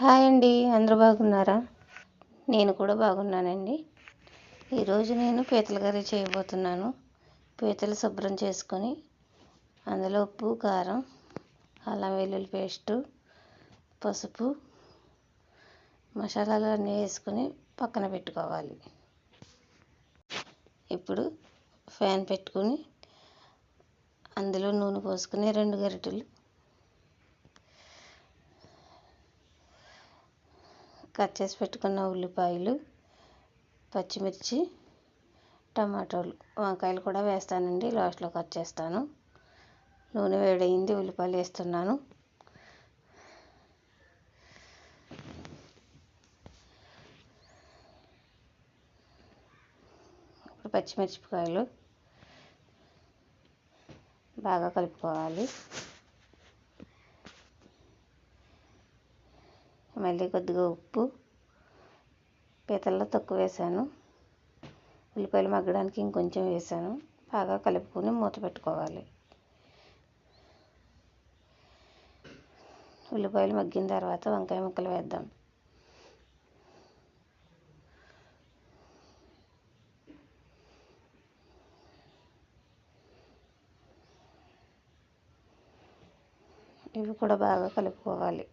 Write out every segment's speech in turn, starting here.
Hi అండి అందరూ బాగున్నారా? నేను కూడా బాగున్నానండి. ఈరోజు నేను పీతల కర్రీ చేయబోతున్నాను. పీతలు శుభ్రం చేసుకొని అందులో ఉప్పు కారం అల్లం వెల్లుల్లి పేస్టు పసుపు మసాలాలు అన్నీ వేసుకొని పక్కన పెట్టుకోవాలి. ఇప్పుడు ఫ్యాన్ పెట్టుకుని అందులో నూనె పోసుకుని రెండు గరిటెలు కట్ చేసి పెట్టుకున్న ఉల్లిపాయలు పచ్చిమిర్చి టమాటోలు. వంకాయలు కూడా వేస్తానండి లాస్ట్లో కట్ చేస్తాను. నూనె వేడైంది ఉల్లిపాయలు వేస్తున్నాను. ఇప్పుడు పచ్చిమిరపకాయలు బాగా కలుపుకోవాలి. మళ్ళీ కొద్దిగా ఉప్పు పీతల్లో తక్కువ వేసాను ఉల్లిపాయలు మగ్గడానికి ఇంకొంచెం వేసాను బాగా కలుపుకొని మూత పెట్టుకోవాలి. ఉల్లిపాయలు మగ్గిన తర్వాత వంకాయ ముక్కలు వేద్దాం. ఇవి కూడా బాగా కలుపుకోవాలి.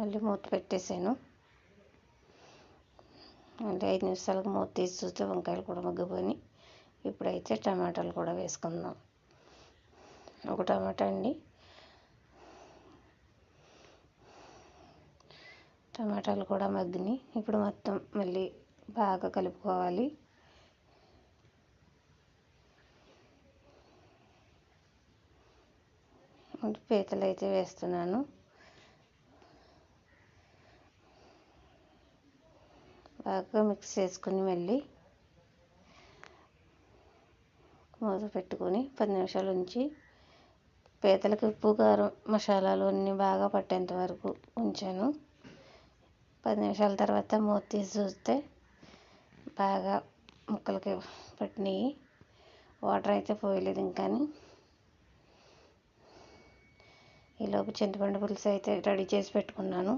మళ్ళీ మూత పెట్టేసాను. మళ్ళీ ఐదు నిమిషాలకు మూత తీసి చూస్తే వంకాయలు కూడా మగ్గిపోయి ఇప్పుడైతే టమాటాలు కూడా వేసుకుందాం. ఒక టమాటా అండి. టమాటాలు కూడా మగ్గినాయి. ఇప్పుడు మొత్తం మళ్ళీ బాగా కలుపుకోవాలి. పీతలు అయితే వేస్తున్నాను. బాగా మిక్స్ చేసుకుని మళ్ళీ మూత పెట్టుకొని పది నిమిషాలు ఉంచి పీతలకు ఉప్పు కారం మసాలాలు అన్నీ బాగా పట్టేంత వరకు ఉంచాను. పది నిమిషాల తర్వాత మూత తీసి చూస్తే బాగా ముక్కలకి పట్టినాయి. వాటర్ అయితే పోయలేదు ఇంకాని ఈలోపు చింతపండు పులుసు అయితే రెడీ చేసి పెట్టుకున్నాను.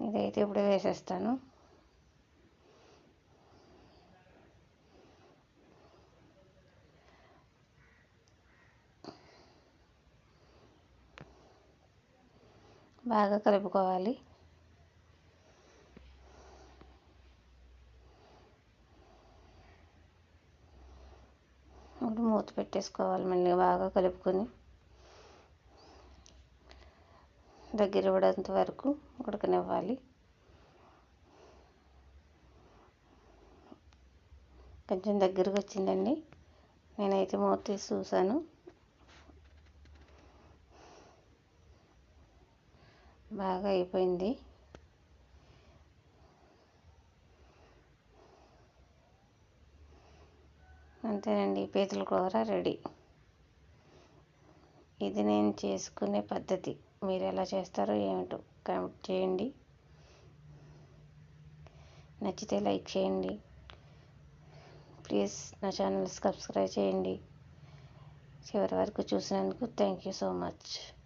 ఇదైతే ఇప్పుడు వేసేస్తాను. బాగా కలుపుకోవాలి. ఇప్పుడు మూత పెట్టేసుకోవాలి మళ్ళీ బాగా కలుపుకొని. దగ్గర పడేంత వరకు ఉడకనివ్వాలి. కొంచెం దగ్గరకు వచ్చిందండి. నేనైతే మూత తీసి చూసాను బాగా అయిపోయింది అంతేనండి పీతల కూర రెడీ. ఇది నేను చేసుకునే పద్ధతి. మీరు ఎలా చేస్తారో ఏమిటో కామెంట్ చేయండి. నచ్చితే లైక్ చేయండి. ప్లీజ్ నా ఛానల్ సబ్స్క్రైబ్ చేయండి. చివరి వరకు చూసినందుకు థ్యాంక్ యూ సో మచ్.